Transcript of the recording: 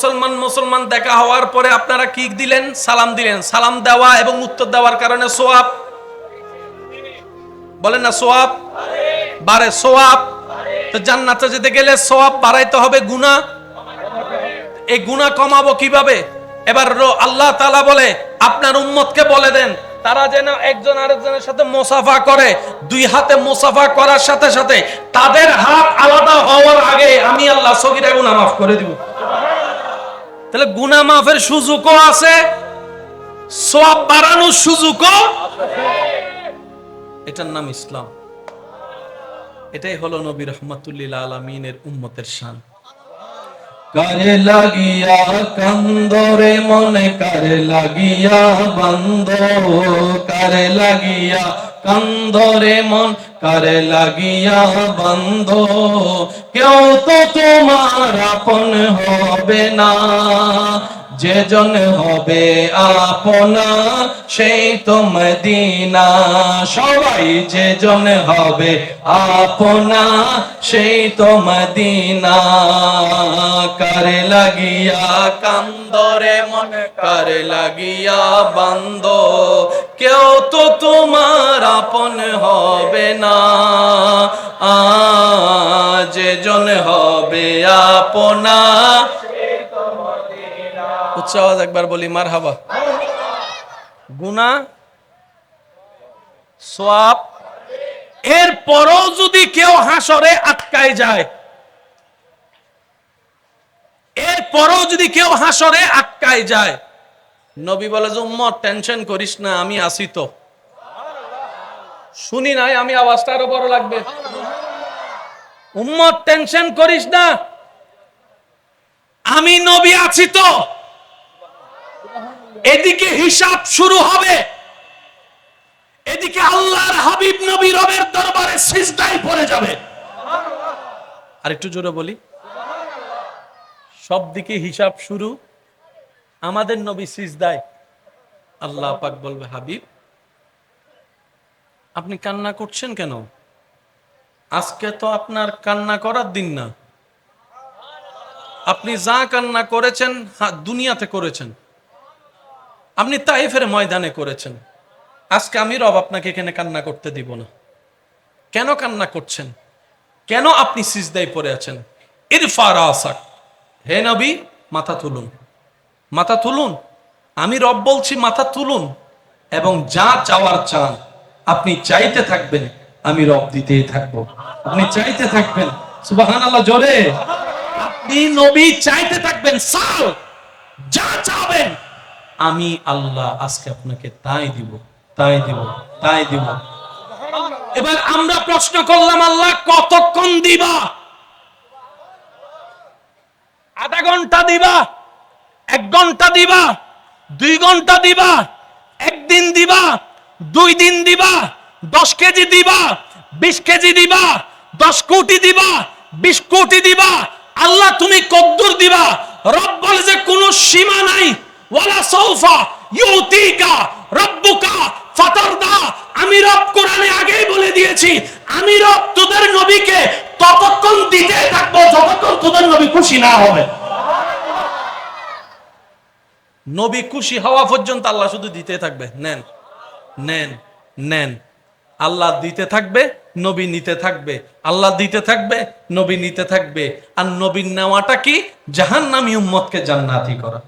মুসলমান মুসলমান দেখা হওয়ার পরে আপনারা কি দিলেন? সালাম দিলেন। সালাম দেওয়া এবং উত্তর দেওয়ার কারণে সোয়াব। বলেন না, সোয়াব? বারে সোয়াব। তো জান্নাতে যেতে গেলে সোয়াব বাড়াইতে হবে গুনাহ। এই গুনাহ কমাবো কীভাবে? এবার আল্লাহ তালা বলে, আপনার উম্মতকে বলে দেন, তারা যেন একজন আরেকজনের সাথে মোসাফা করে, দুই হাতে মোসাফা করার সাথে সাথে তাদের হাত আলাদা হওয়ার আগে আমি আল্লাহ সগিরা গুনাহ মাফ করে দিব। তাহলে গুনাহ মাফের সুযোগও আছে, সওয়াব বাড়ানোর সুযোগও এটার নাম ইসলাম। এটাই হলো নবী রহমাতুল্লিল আলমিনের উম্মতের শান। কারে লাগিয়া কান্দরে, মনে কারে লাগিয়া বন্ধ কারে লাগিয়া কান্দরে মন কারে লাগিয়া বন্ধ। কেউ তো তোমার আপন হবে না। যেজন হবে আপনা সেই তো মদিনা। সবাই যেজন হবে আপনা সেই তো করে লাগিয়া কান্দরে মন, করে লাগিয়া বন্ধ। কেউ তো তোমার আপন হবে না। আজ জন হবে আপনা। উচ্চ আওয়াজ একবার বলি মার হাবা গুনা সোয়াব। এর পরও যদি কেউ হাসরে আটকায় যায় এর পরও যদি কেউ হাসরে আটকায় যায় নবী বলে যে, উম্মত টেনশন করিস না, আমি আসি তো। শুনি নাই, আমি আওয়াজটা আরও বড় লাগবে। উম্মত টেনশন করিস না, আমি নবী আছি তো। এদিকে হিসাব শুরু হবে। এদিকে আল্লাহর হাবিব নবী রবের দরবারে সিজদায় পড়ে যাবে। আর একটু জোরে বলি। সব দিকে হিসাব শুরু। আমাদের নবী সিজদায় আল্লাহ পাক বলবে, হাবিব, আপনি কান্না করছেন কেন? আজকে তো আপনার কান্না করার দিন না। আপনি যা কান্না করেছেন দুনিয়াতে করেছেন। আপনি তাই তাইফের ময়দানে করেছেন। আজকে আমি রব আপনাকে এখানে কান্না করতে দিব না। কেন কান্না করছেন? কেন আপনি সিজদায় পড়ে আছেন? ইরফার আসাক হে নবী, মাথা তুলুন। মাথা তুলুন। আমি রব বলছি, মাথা তুলুন। এবং যা চাওয়ার চান, আপনি চাইতে থাকবেন, আমি রব দিতেই থাকব। আপনি চাইতে থাকবেন সুবাহান আল্লাহ জোরে। আপনি নবী, চাইতে থাকবেন, সাল। যা চাবেন, আমি আল্লাহ আজকে আপনাকে তাই দিব তাই দিব তাই দিব। এবার আমরা প্রশ্ন করলাম, আল্লাহ কতক্ষণ দিবা? আধা ঘণ্টা দিবা? এক ঘণ্টা দিবা, দুই ঘণ্টা দিবা, একদিন দিবা, দুই দিন দিবা, দশ কেজি দিবা, বিশ কেজি দিবা, দশ কোটি দিবা, বিশ কোটি দিবা। আল্লাহ, তুমি কদ্দুর দিবা। রব বলে যে কোনো সীমা নাই। ওয়ালা সৌফা ইউতিকা রব্বুকা ফাতারদা। আমি রব কোরআনে আগেই বলে দিয়েছি, আমি রব তোদের নবীকে ততক্ষণ দিতে থাকব যতক্ষণ তোদের নবী খুশি না হবে। নবী খুশি হওয়া পর্যন্ত আল্লাহ শুধু দিতে থাকবে। নেন নেন নেন। আল্লাহ দিতে থাকবে, নবী নিতে থাকবে। আল্লাহ দিতে থাকবে, নবী নিতে থাকবে। আর নবীর নেওয়াটা কি? জাহান্নামী উম্মতকে জান্নাতি করা।